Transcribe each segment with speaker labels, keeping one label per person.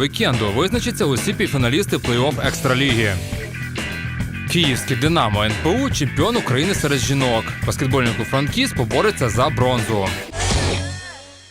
Speaker 1: Вікенду визначаться усі півфіналісти плей-офф екстраліги. Київське Динамо НПУ чемпіон України серед жінок. Баскетбольний клуб Франкіс побореться за бронзу.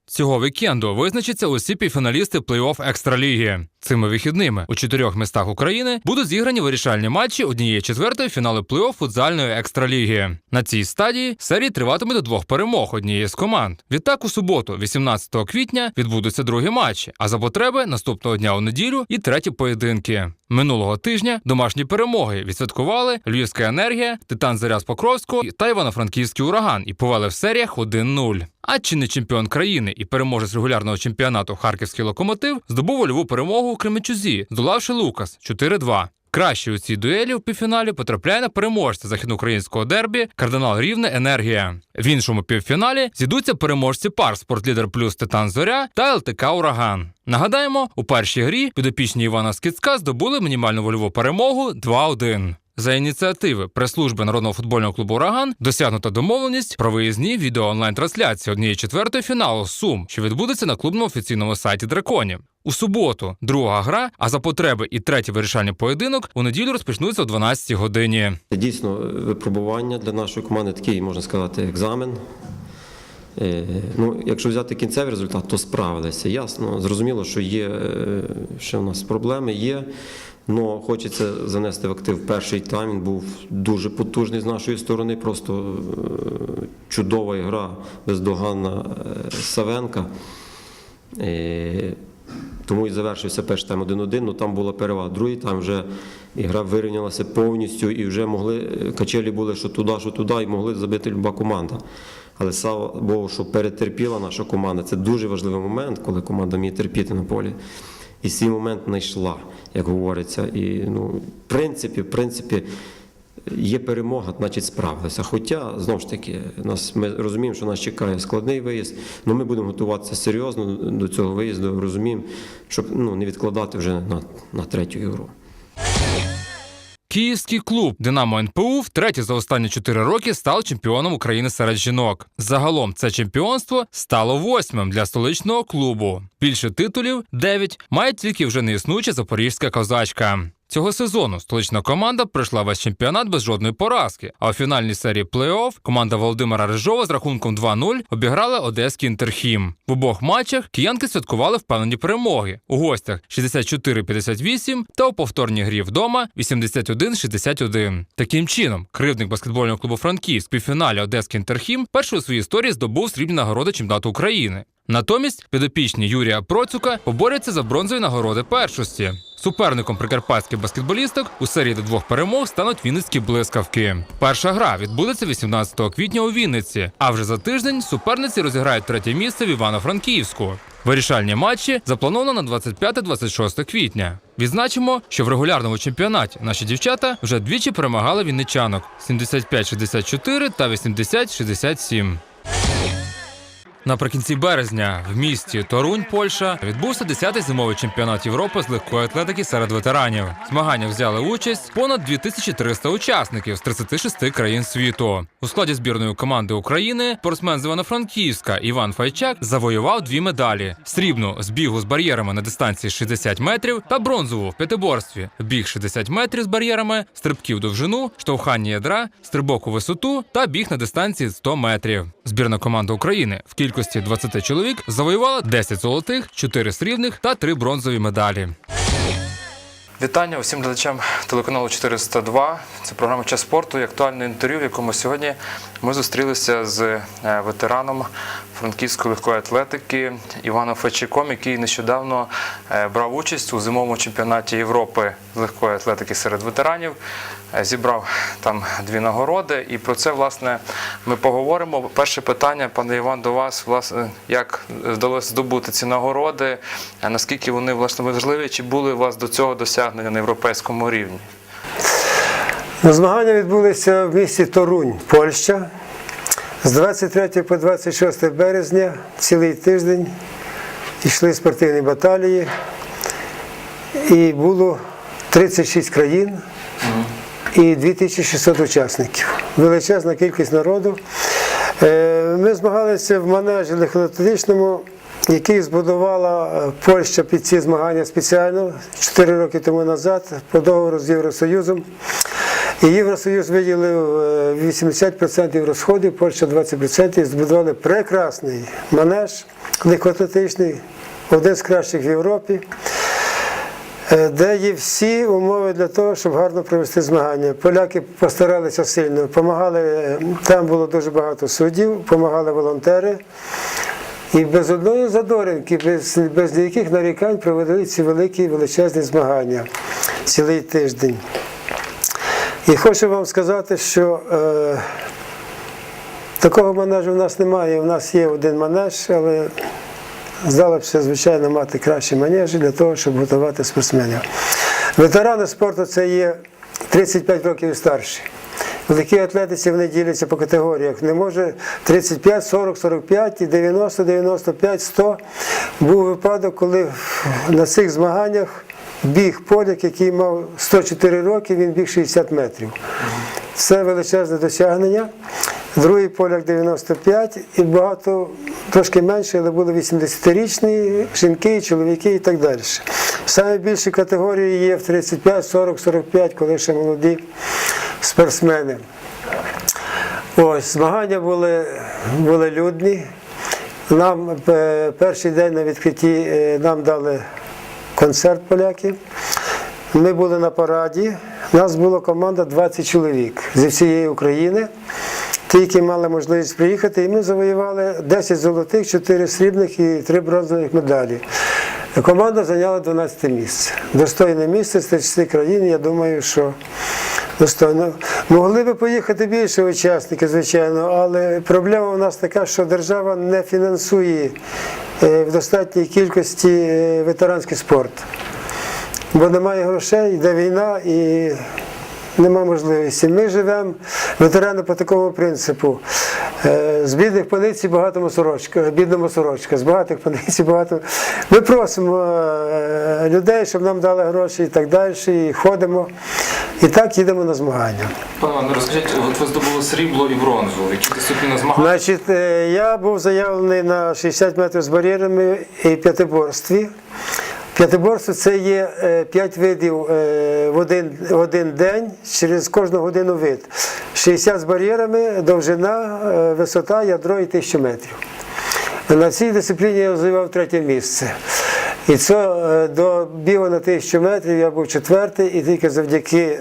Speaker 1: Цього вікенду визначаться усі півфіналісти плей-офф екстраліги. Цими вихідними у чотирьох містах України будуть зіграні вирішальні матчі однієї четвертої фіналу плей-офф футзальної екстраліги. На цій стадії серії триватиме до двох перемог однієї з команд. Відтак у суботу, 18 квітня, відбудуться другі матчі, а за потреби наступного дня у неділю і треті поєдинки. Минулого тижня домашні перемоги відсвяткували Львівська енергія, Титан Заря з Покровського та Івано-Франківський ураган і повели в серіях 1-0. А чинний чемпіон країни і переможець регулярного чемпіонату Харківський локомотив здобув вольову перемогу у Кременчузі, здолавши Лукас 4-2. Кращий у цій дуелі в півфіналі потрапляє на переможця західноукраїнського дербі кардинал Рівне Енергія. В іншому півфіналі зійдуться переможці пар Спортлідер плюс Титан Зоря та ЛТК Ураган. Нагадаємо, у першій грі підопічні Івана Скіцка здобули мінімальну вольову перемогу 2-1. За ініціативи прес-служби народного футбольного клубу Ураган досягнута домовленість про виїзні відео онлайн-трансляції однієї четвертої фіналу Сум, що відбудеться на клубному офіційному сайті Драконів. У суботу друга гра, а за потреби і третій вирішальний поєдинок у неділю розпочнуться о 12 годині.
Speaker 2: Дійсно, випробування для нашої команди такий, можна сказати, екзамен. Е, Ну, якщо взяти кінцевий результат, то справилися. Ясно, зрозуміло, що є ще в нас проблеми є. Але хочеться занести в актив перший тайм. Він був дуже потужний з нашої сторони. Просто е, чудова гра, бездоганна е, Савенка. Е, тому і завершився перший тайм 1-1, ну там була перевага. Другий тайм вже ігра вирівнялася повністю і вже могли, качелі були що туди, що туди, і могли забити люба команда. Але слава Богу, що перетерпіла наша команда. Це дуже важливий момент, коли команда вміє терпіти на полі. І свій момент знайшла, як говориться. І ну, в принципі, в принципі, Є перемога, значить справилися. Хоча, знову ж таки, нас, ми розуміємо, що нас чекає складний виїзд, але ми будемо готуватися серйозно до цього виїзду, розуміємо, щоб ну, не відкладати вже на, на третю ігру.
Speaker 1: Київський клуб Динамо НПУ втретє за останні чотири роки став чемпіоном України серед жінок. Загалом це чемпіонство стало восьмим для столичного клубу. Більше титулів дев'ять має тільки вже неіснуюча запорізька козачка. Цього сезону столична команда пройшла весь чемпіонат без жодної поразки. А у фінальній серії плей-офф команда Володимира Рижова з рахунком 2-0 обіграла одеський інтерхім. В обох матчах киянки святкували впевнені перемоги у гостях 64-58 та у повторній грі вдома 81-61. Таким чином, кривдник баскетбольного клубу Франківськ в півфіналі Одеський інтерхім першою у своїй історії здобув срібні нагороди чемпіонату України. Натомість підопічні Юрія Процюка поборються за бронзові нагороди першості. Суперником прикарпатських баскетболісток у серії до двох перемог стануть вінницькі блискавки. Перша гра відбудеться 18 квітня у Вінниці. А вже за тиждень суперниці розіграють третє місце в Івано-Франківську. Вирішальні матчі заплановано на 25-26 квітня. Відзначимо, що в регулярному чемпіонаті наші дівчата вже двічі перемагали вінничанок 75-64 та 80-67. Наприкінці березня в місті Торунь, Польща, відбувся 10-й зимовий чемпіонат Європи з легкої атлетики серед ветеранів. В змаганнях взяли участь понад 2300 учасників з 36 країн світу. У складі збірної команди України спортсмен з Івано-Франківська Іван Файчак завоював дві медалі: срібну з бігу з бар'єрами на дистанції 60 метрів та бронзову в п'ятиборстві біг 60 метрів з бар'єрами, стрибків довжину, штовхання ядра, стрибок у висоту та біг на дистанції 100 метрів. Збірна команда України в кількості 20 чоловік завоювала 10 золотих, 4 срібних та 3 бронзові медалі. Вітання усім глядачам телеканалу 402. Це програма Час спорту і актуальне інтерв'ю, в якому сьогодні ми зустрілися з е, ветераном франківської легкої атлетики Іваном Фечиком, який нещодавно е, брав участь у зимовому чемпіонаті Європи з легкої атлетики серед ветеранів. Е, Зібрав там дві нагороди, і про це власне ми поговоримо. Перше питання, пане Іван, до вас, власне, як вдалося здобути ці нагороди, наскільки вони власне важливі, чи були у вас до цього досягнення на європейському рівні?
Speaker 3: Змагання відбулися в місті Торунь, Польща. З 23 по 26 березня цілий тиждень йшли спортивні баталії, і було 36 країн і 2600 учасників. Величезна кількість народу. Е, Ми змагалися в манежі легкоатлетичному який збудувала е, Польща під ці змагання спеціально 4 роки тому назад по договору з Євросоюзом. І Євросоюз виділив е, 80% розходів, Польща 20% і збудували прекрасний манеж легкоатлетичний, один з кращих в Європі. Е, де є всі умови для того, щоб гарно провести змагання. Поляки постаралися сильно, помагали, е, там було дуже багато суддів, допомагали волонтери. І без одної задоринки, без, без ніяких нарікань провели ці великі величезні змагання цілий тиждень. І хочу вам сказати, що е, такого манежу в нас немає. У нас є один манеж, але здалося, звичайно, мати кращі манежі для того, щоб готувати спортсменів. Ветерани спорту це є 35 років старші. В атлетиці вони діляться по категоріях. Не може 35, 40, 45, і 90, 95, 100. Був випадок, коли на цих змаганнях біг поляк, який мав 104 роки, він біг 60 метрів. Це величезне досягнення. Другий поляк 95 і багато трошки менше, але були 80-річні жінки, чоловіки і так далі. Саме більші категорії є в 35, 40, 45, коли ще молоді спортсмени. Ось, змагання були, були людні. Нам е, перший день на відкритті е, нам дали концерт поляки. Ми були на параді. Нас була команда 20 чоловік зі всієї України. Ті, які мали можливість приїхати, і ми завоювали 10 золотих, 4 срібних і 3 бронзових медалі. Команда зайняла 12 місце. Достойне місце з 30 країн, я думаю, що достойно. Могли би поїхати більше учасників, звичайно, але проблема у нас така, що держава не фінансує е, в достатній кількості е, ветеранський спорт. Бо немає грошей, йде війна і нема можливості. Ми живемо, ветерани по такому принципу. Е, З бідних паниці багатому сорочка, бідному сорочка, з багатих паниці багато. Ми просимо е, людей, щоб нам дали гроші і так далі, і ходимо. І так їдемо на змагання.
Speaker 1: Пане Іване, розкажіть, от ви здобули срібло і бронзу. Які дисципліни змагань?
Speaker 3: Значить, е, я був заявлений на 60 метрів з бар'єрами і п'ятиборстві. П'ятиборство це є 5 видів е, в один, в один день, через кожну годину вид. 60 з бар'єрами, довжина, е, висота, ядро і 1000 метрів. На цій дисципліні я завоював третє місце. І це е, до бігу на тисячу метрів я був четвертий, і тільки завдяки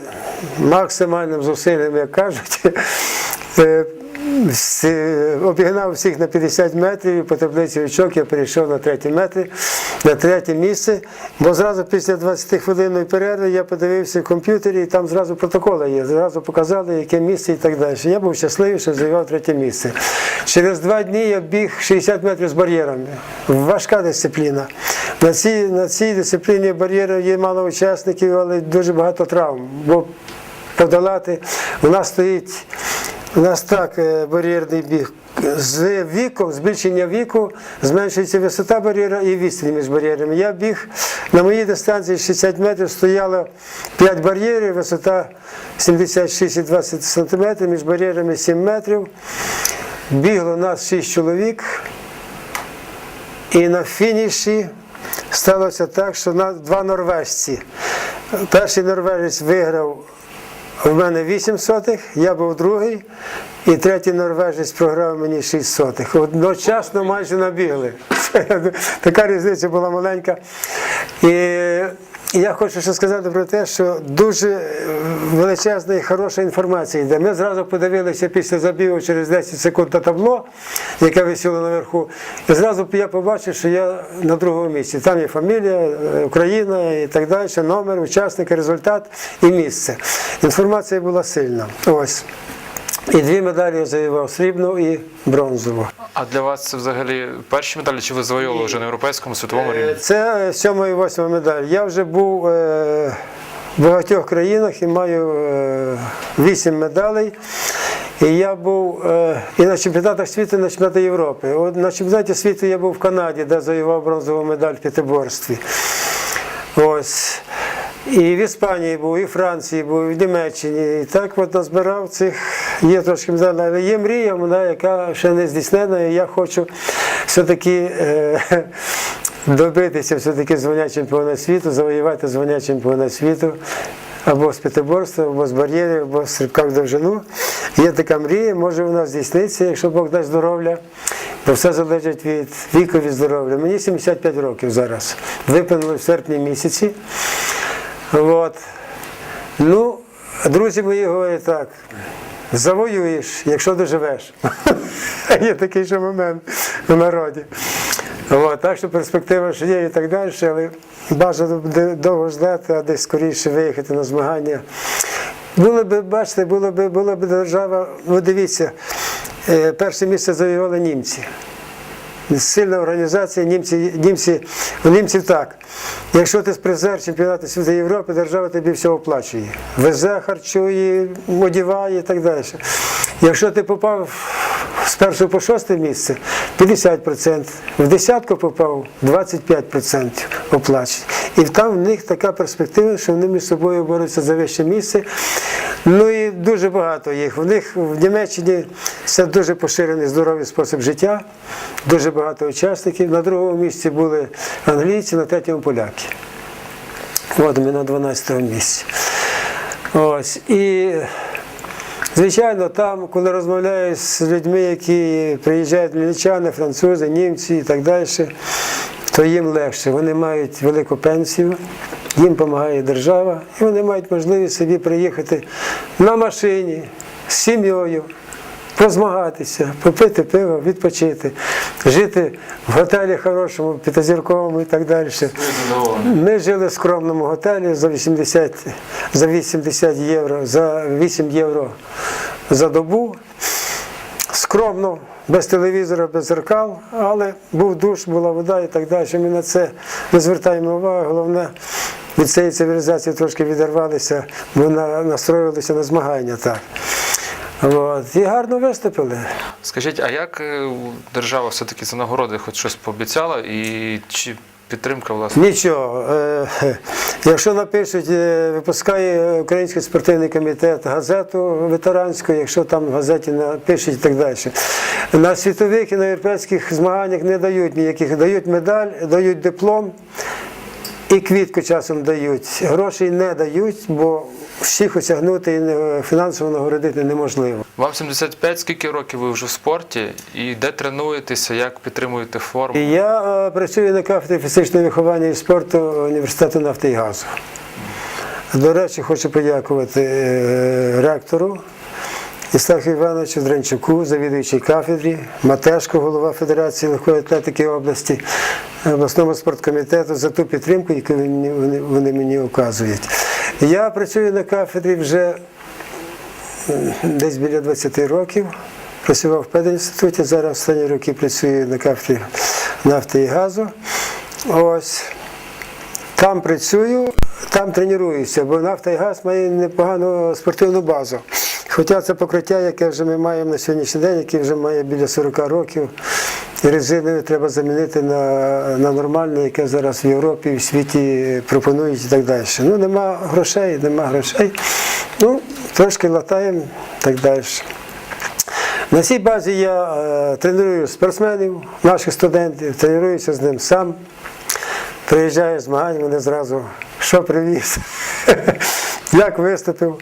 Speaker 3: максимальним зусиллям, як кажуть, е, обігнав всіх на 50 метрів і по таблиці очок я перейшов на третій метр, на третє місце. Бо зразу після 20 хвилинної перерви я подивився в комп'ютері, і там зразу протоколи є, зразу показали, яке місце і так далі. Я був щасливий, що завоював третє місце. Через два дні я біг 60 метрів з бар'єрами. Важка дисципліна. На цій, на цій дисципліні бар'єрів є мало учасників, але дуже багато травм. Бо подолати у нас стоїть. У нас так е, бар'єрний біг. З віком, збільшення віку, зменшується висота бар'єра і відстань між бар'єрами. Я біг на моїй дистанції 60 метрів стояло 5 бар'єрів, висота 76,20 см, між бар'єрами 7 метрів. Бігло нас 6 чоловік. І на фініші сталося так, що на два норвежці. Перший норвежець виграв у мене 8 сотих, я був другий, і третій норвежець програв мені 6 сотих. Одночасно майже набігли. Така різниця була маленька. І я хочу ще сказати про те, що дуже величезна і хороша інформація йде. Ми зразу подивилися після забігу через 10 секунд на табло, яке висіло наверху. І зразу я побачив, що я на другому місці. Там є фамілія, е, Україна і так далі, номер, учасники, результат і місце. Інформація була сильна. Ось. І дві медалі я завоював срібну і бронзову.
Speaker 1: А для вас це взагалі перші медалі, чи ви завойовували вже на європейському світовому рівні?
Speaker 3: Це сьома і восьма медаль. Я вже був е, в багатьох країнах і маю е, вісім медалей. І я був е, і на чемпіонатах світу, і на чемпіонаті Європи. От на чемпіонаті світу я був в Канаді, де завоював бронзову медаль в п'ятиборстві. Ось. І в Іспанії був, і в Франції був, і в Німеччині. І так от назбирав цих, є трошки але є мрія, вона, яка ще не здійснена, і я хочу все-таки е, добитися все-таки звання чемпіона світу, завоювати звання чемпіона світу. Або з п'ятиборства, або з бар'єрів, або з стрибка довжину. Є така мрія, може вона здійсниться, якщо Бог дасть здоров'я. Бо все залежить від віку від здоров'я. Мені 75 років зараз. Виповнили в серпні місяці. От. Ну, друзі мої говорять так. Завоюєш, якщо доживеш. Є такий ще момент в народі. От, так що перспектива ж є і так далі, але бажано довго ждати, а десь скоріше виїхати на змагання. Було б, бачите, було б, була б держава, ну дивіться, е, перше місце завоювали німці. Сильна організація, німці, німці, у німців так. Якщо ти призер чемпіонату світу Європи, держава тобі все оплачує. Везе, харчує, одіває і так далі. Якщо ти попав з першого по шосте місце, 50%. В десятку попав 25% оплачують. І там в них така перспектива, що вони між собою борються за вище місце. Ну і дуже багато їх. В них в Німеччині це дуже поширений здоровий спосіб життя, дуже багато учасників. На другому місці були англійці, на третьому поляки. От ми на 12 місці. Ось. І Звичайно, там, коли розмовляю з людьми, які приїжджають мільничани, французи, німці і так далі, то їм легше. Вони мають велику пенсію, їм допомагає держава, і вони мають можливість собі приїхати на машині з сім'єю, позмагатися, попити пиво, відпочити, жити в готелі хорошому, п'ятизірковому і так далі. Ми жили в скромному готелі за 80, за 80 євро, за 8 євро за добу. Скромно, без телевізора, без зеркал, але був душ, була вода і так далі. Ми на це не звертаємо увагу. Головне, від цієї цивілізації трошки відірвалися, бо на- настроїлися на змагання. Так. От. І гарно виступили.
Speaker 1: Скажіть, а як е, держава все-таки за нагороди хоч щось пообіцяла і чи підтримка власне?
Speaker 3: Нічого. Е, Якщо напишуть, е, випускає Український спортивний комітет газету ветеранську, якщо там в газеті напишуть і так далі. На світових і на європейських змаганнях не дають ніяких, дають медаль, дають диплом і квітку часом дають. Грошей не дають, бо всіх осягнути і фінансово нагородити неможливо.
Speaker 1: Вам 75, скільки років ви вже в спорті? І де тренуєтеся, як підтримуєте форму?
Speaker 3: Я е, працюю на кафедрі фізичного виховання і спорту університету нафти і газу. До речі, хочу подякувати е, ректору Істаху Івановичу Дренчуку, завідуючій кафедрі, Матешко, голова Федерації легкої атлетики області, обласному спорткомітету за ту підтримку, яку вони, мені оказують. Я працюю на кафедрі вже десь біля 20 років. Працював в пединституті, зараз останні роки працюю на кафедрі нафти і газу. Ось. Там працюю, там тренуюся, бо нафта і газ має непогану спортивну базу. Хоча це покриття, яке вже ми маємо на сьогоднішній день, яке вже має біля 40 років, резинове треба замінити на, на нормальне, яке зараз в Європі в світі пропонують і так далі. Ну, нема грошей, нема грошей. Ну, трошки латаємо і так далі. На цій базі я е, треную спортсменів, наших студентів, тренуюся з ним сам. Приїжджаю з змагань, мене зразу що привіз, як виступив.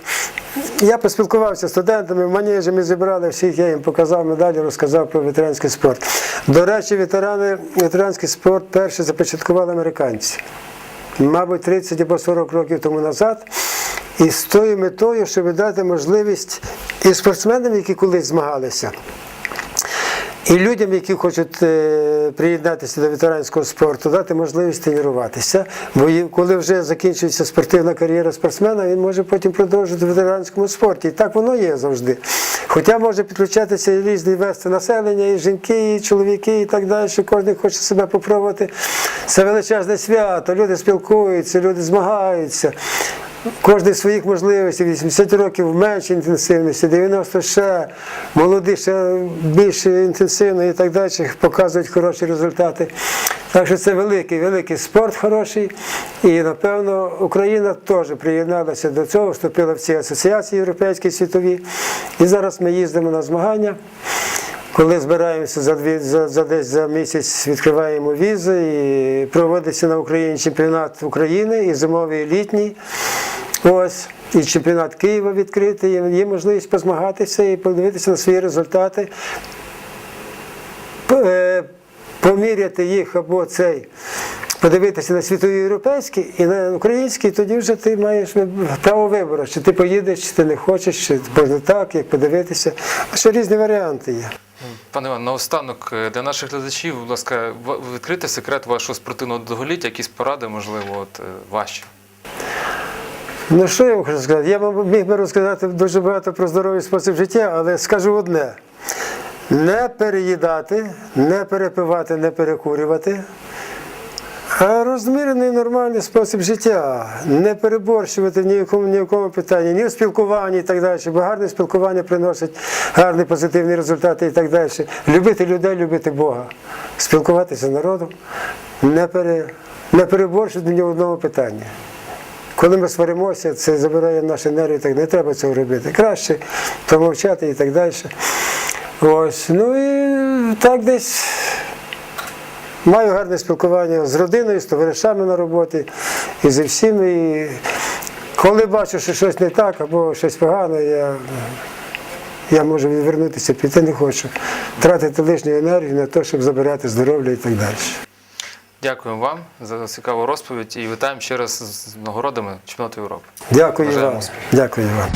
Speaker 3: Я поспілкувався з студентами, в манежі ми зібрали всіх, я їм показав медалі, розказав про ветеранський спорт. До речі, ветерани, ветеранський спорт перший започаткували американці. Мабуть, 30 або 40 років тому назад. І з тою метою, щоб дати можливість і спортсменам, які колись змагалися, і людям, які хочуть е, приєднатися до ветеранського спорту, дати можливість тренуватися. Бо коли вже закінчується спортивна кар'єра спортсмена, він може потім продовжити в ветеранському спорті. І так воно є завжди. Хоча може підключатися і різні верстви населення, і жінки, і чоловіки, і так далі. Кожен хоче себе попробувати. Це величезне свято, люди спілкуються, люди змагаються. Кожний своїх можливостей, 80 років менше інтенсивності, 90 ще, молоді ще більше інтенсивно і так далі, показують хороші результати. Так що це великий, великий спорт хороший. І напевно Україна теж приєдналася до цього, вступила в ці асоціації європейські світові. І зараз ми їздимо на змагання. коли збираємося за, дві, за, за десь за місяць, відкриваємо візи і проводиться на Україні чемпіонат України і зимовий і літній. Ось. І чемпіонат Києва відкритий, є- можливість позмагатися і подивитися на свої результати, е, поміряти їх або цей, подивитися на світові європейські і на українські, тоді вже ти маєш право вибору, чи ти поїдеш, чи ти не хочеш, чи можна так, як подивитися. А що різні варіанти є.
Speaker 1: Пане Іван, наостанок е, для наших глядачів, будь ласка, відкрити секрет вашого спортивного довголіття, якісь поради, можливо, от е, ваші.
Speaker 3: Ну що я вам хочу сказати? Я міг би розказати дуже багато про здоровий спосіб життя, але скажу одне: не переїдати, не перепивати, не перекурювати. А розмірений нормальний спосіб життя, не переборщувати ні в якому, ні в якому питанні, ні в спілкуванні і так далі. Бо гарне спілкування приносить гарні позитивні результати і так далі. Любити людей, любити Бога, спілкуватися з народом, не, пере, не переборщувати ні в одному питанні. Коли ми сваримося, це забирає наші нерви, так не треба цього робити. Краще помовчати і так далі. Ось. Ну і так десь маю гарне спілкування з родиною, з товаришами на роботі і зі всіми. І коли бачу, що щось не так або щось погане, я, я можу відвернутися, піти не хочу. Тратити лишню енергію на те, щоб забирати здоров'я і так далі.
Speaker 1: Дякую вам за цікаву розповідь і вітаємо ще раз з нагородами чемпіонату Європи.
Speaker 3: Дякую
Speaker 1: Бажаємо
Speaker 3: вам. Дякую вам.